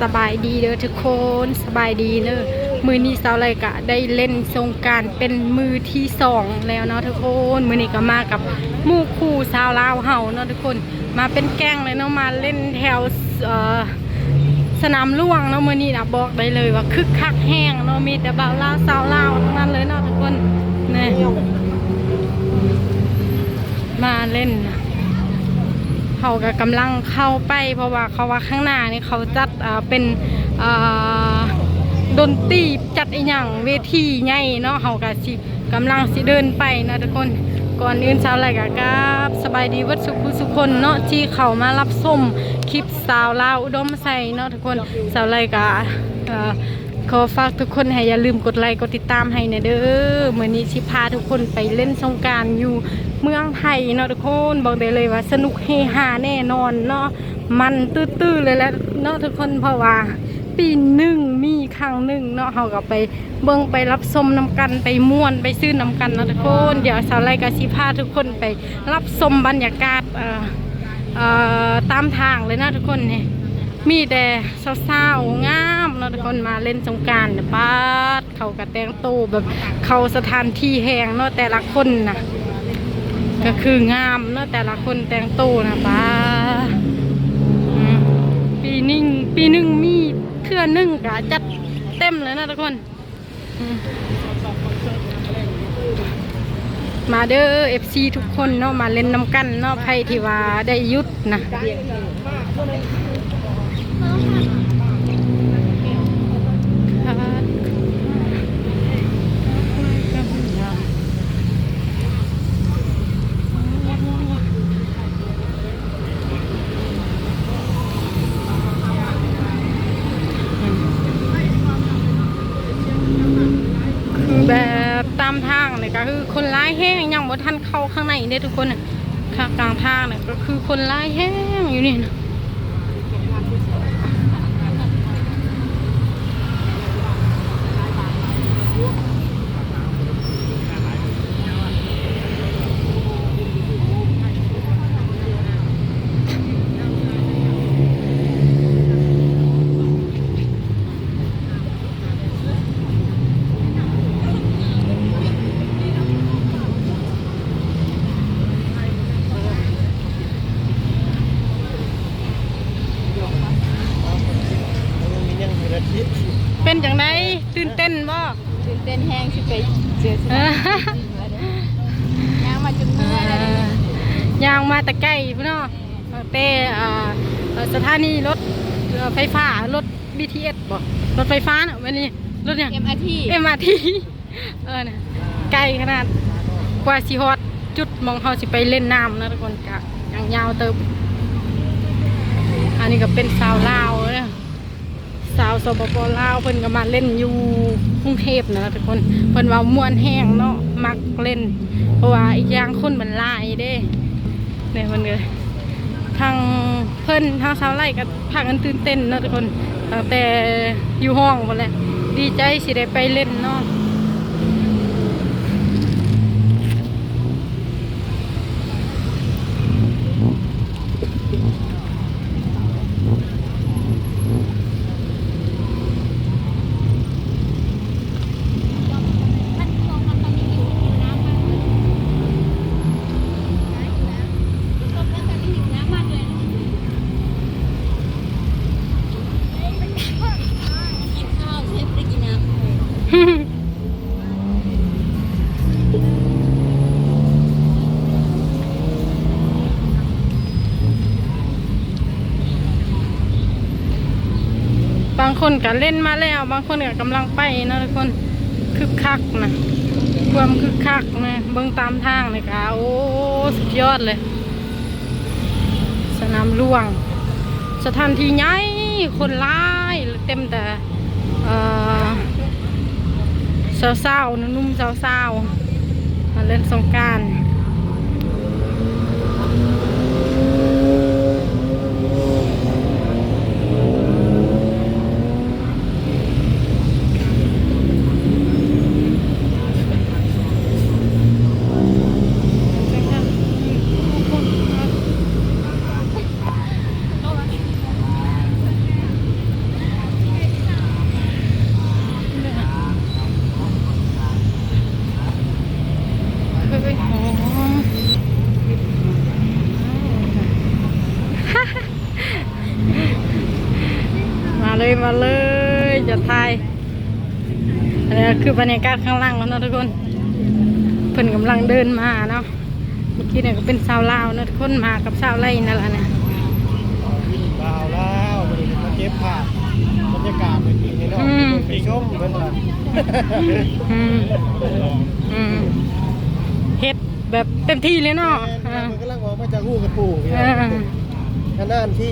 สบายดีเด้อทุกคนสบายดีเนอะมือนี้สาวไรกะได้เล่นสงการเป็นมือที่สองแล้วเนาะทุกคนมือนี้ก็มากับมู่คู่สาวลาวเฮาเนาะทุกคนมาเป็นแก๊งเลยเนาะมาเล่นแถวสนามล่วงเนาะมือนี้นะบอกได้เลยว่าคึกคักแห้งเนาะมีแต่บ่าวลาวสาวลาวทั้งนั้นเลยเนาะทุกคนเนี่ยมาเล่นนะ เขาก็กำลังเข้าไป เพราะว่าเขาว่าข้างหน้านี่เขาจัดเป็นดนตรีจัดอีหยังเวทีใหญ่เนาะเขาก็สิกำลังสิเดินไปนะทุกคนก่อนอื่นสาวไรกะครับสบายดีวัดสุขุสุคนเนาะที่เขามารับส้มคลิปสาวลาวอุดมใส่เนาะทุกคนสาวไรกะ ขอฝากทุกคนให้อย่าลืมกดไลค์กดติดตามให้นะเด้อเมื้อนี้สิพาทุกคนไปเล่นสงการอยู่เมืองไทยเนาะทุกคนบอกได้เลยว่า สนุกเฮฮาแน่นอนเนาะมันตื้อๆเลยแหละเนาะทุกคนเพราะว่า ปีหนึ่งมีครั้งหนึ่งเนาะเขาก็ไปเบิ่งไปรับชมน้ำกันไปม่วนไปซื้อน้ำกันเนาะทุกคน เดี๋ยวสาวไลกาสิพาทุกคนไปรับชมบรรยากาศตามทางเลยนะทุกคนเนี่ย มีแต่สาวๆงามเนาะทุกคนมาเล่นสงกรารเนี่ยป้าดเขากระแตงโตแบบเขาสถานที่แหงเนาะแต่ละคนนะก็คืองามเนาะแต่ละคนแต่งตัวนะป้าปีนึ่งปีหนึ่งมีเทื่อนึ่งกะจัดเต็มเลยนะทุกคนมาเด้อเอฟซีทุกคนเนาะมาเล่นน้ำกันเนาะไพ่ที่ว่าได้ยุดนะคือแบบตามทาง เลยก็คือคนร้ายแห้งยังบ่ทันเข้าข้างในเด้ทุกคนน่ะข้างกลางทางเนี่ยก็คือคนร้ายแห้งอยู่นี่นะ เป็นจังได ตื่นเต้นบ่ตื่นเต้นแห้งสิไปเจอสเอถานอย่างมาจนเมื่อยแล้วเนี่ยยางมาแต่ไกลพี่น้องแต่อ่าเอ่อสถานีรถเอ่อไฟฟ้ารถ BTS บ่รถไฟฟ้าน่ะวันนี้รถเนี่ยเอ็มอาร์ที MRT เออน่ะไกลขนาดกว่าสิฮอดจุดหมองเฮาสิไปเล่นน้ำนะทุกคนกะยังยาวเติบอันนี้ก็เป็นสาวลาวเด้อ สาวสปปลาวเพิ่นก็มาเล่นอยู่กรุงเทพนะทุกคนเพิ่นว่าม่วนแห้งเนาะมักเล่น เพราะว่าอีกอย่างคนมันลายเด้เนี่ยมันเลยทางเพิ่นทางสาวไร่ก็พากันตื่นเต้นเนาะทุกคนตั้งแต่อยู่ห้องหมดแหละดีใจสิได้ไปเล่นเนาะ กินข้าวเชฟได้กินน้ บางคนก็เล่นมาแล้ว บางคนก็กำลังไปนะทุกคนคึกคักนะความคึกคักนะเบิ่งตามทางเลยค่ะโอ้สุดยอดเลย สนามหลวง สถานที่ใหญ่คนร้ายเต็มแต่เอ่อ สาวๆนะนุ่มสาวๆมาเล่นสงการำ เลย มาเลยจะทายอันนี้คือบรรยากาศข้างล่างแล้วเนาะทุกคนเพิ่นกำลังเดินมาเนาะเมื่อกี้เนี่ยก็เป็นสาวลาวเนาะทุกคนมากับสาวไล่นั่นแหละนะลาวแล้ววันนี้มาเก็บภาพบรรยากาศเป็นปีนี้เนาะไปชมเพิ่นว่าอืมอืมเฮ็ดแบบเต็มที่เลยเนาะอ่ามันกำลังออกมาจากหูกระปูพี่อ่าน้องนานที่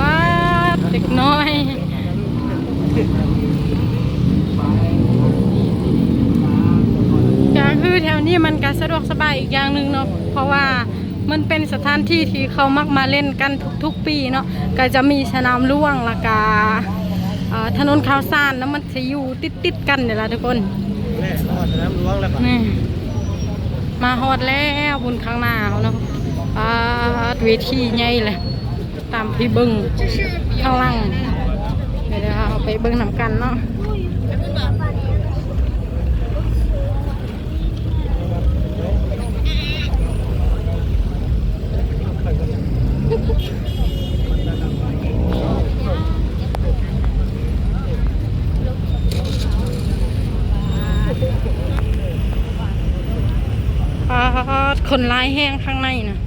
ว้าเด็กน้อย ก็คือแถวนี้มันก็ สะดวกสบายอีกอย่างหนึ่งเนาะเพราะว่ามันเป็นสถานที่ที่เขามักมาเล่นกันทุกๆปีเนาะก็จะมีสนามล่วงและกาถนนข้าวสารแล้วมันจะอยู่ติดๆกันเดี๋ยวละทุกคนแม่รอดสนามหลวงแล้วป่ะนี่มาฮอดแล้วบุญข้างหน้าเขาเนาะอ่าเวทีใหญ่เลยตามพี่เบิ้งข้างล่างเดี๋ยวเราเอาไปเบิ้งนำกันเนาะ คนร้ายแห้งข้างในนะ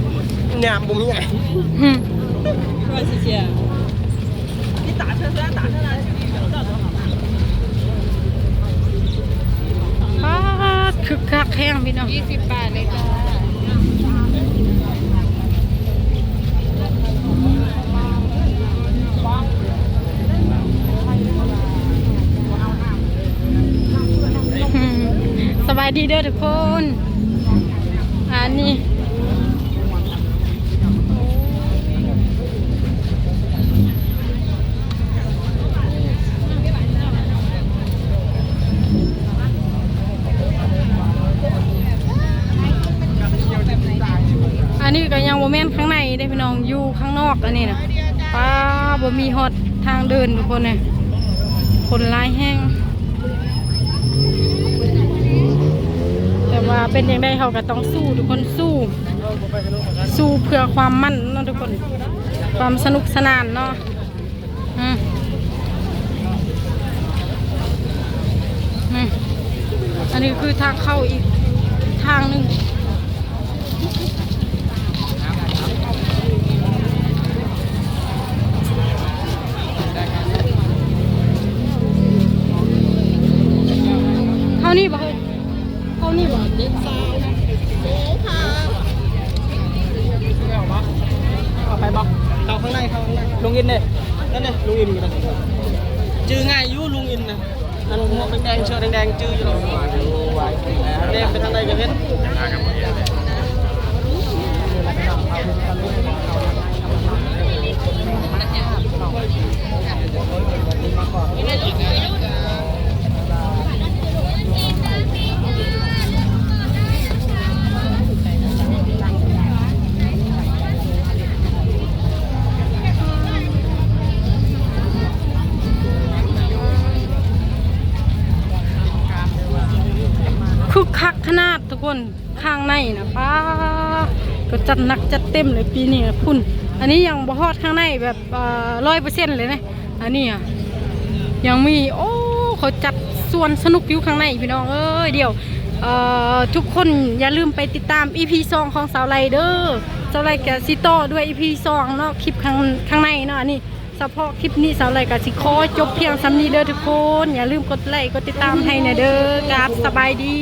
เงียวที่ช่องมันงามบ่มีไงำหึป้าดคึกคักแห้งพี่น้องยี่สิบบาทเลยค่ะอืมสบายดีเด้อทุกคน อันนี้ อันนี้ก็ยังโมเมนต์ข้างในได้พี่น้องอยู่ข้างนอกอันนี้นะป้าบ่มีฮอดทางเดินทุกคนเนี่ยคนร้ายแห้งแต่ว่าเป็นยังไงเขาก็ต้องสู้ทุกคนสู้ สู้เพื่อความมั่นเนาะทุกคน ความสนุกสนานเนาะอืมอันนี้คือทางเข้าอีกทางหนึ่ง นี่บ่เฮ้ยเข้านี่บ่เอาไปบอกเข้าข้างในเข้าข้างในลุงอินเนี่ยนั่นเนี่ยลุงอินกันจื้อง่ายอยู่ลุงอินนะอันหมวกแดงๆเชือกแดงๆจื้ออยู่หรอกแดงไปทางใดก็เห็น นข้างในนะป้าก็จัดหนักจัดเต็มเลยปีนี้นะพุ่น อันนี้ยังบ่ฮอดข้างในแบบร้อยเปอร์เซ็นต์เลยนะอันนี้อะยังมีโอ้เขาจัดส่วนสนุกอยู่ข้างในพี่น้องเอ้ยเดี๋ยวทุกคนอย่าลืมไปติดตาม EP 2ของสาวไรเดอร์สาวไรกับซิโต้ด้วย EP 2เนาะคลิปข้างข้างในเนาะนนี้เฉพาะคลิปนี้สาวไรกับสิขอจบเพียงสำนี้เด้อทุกคน อย่าลืมกดไลค์กดติดตามให้นะเด้อกราบสบายดี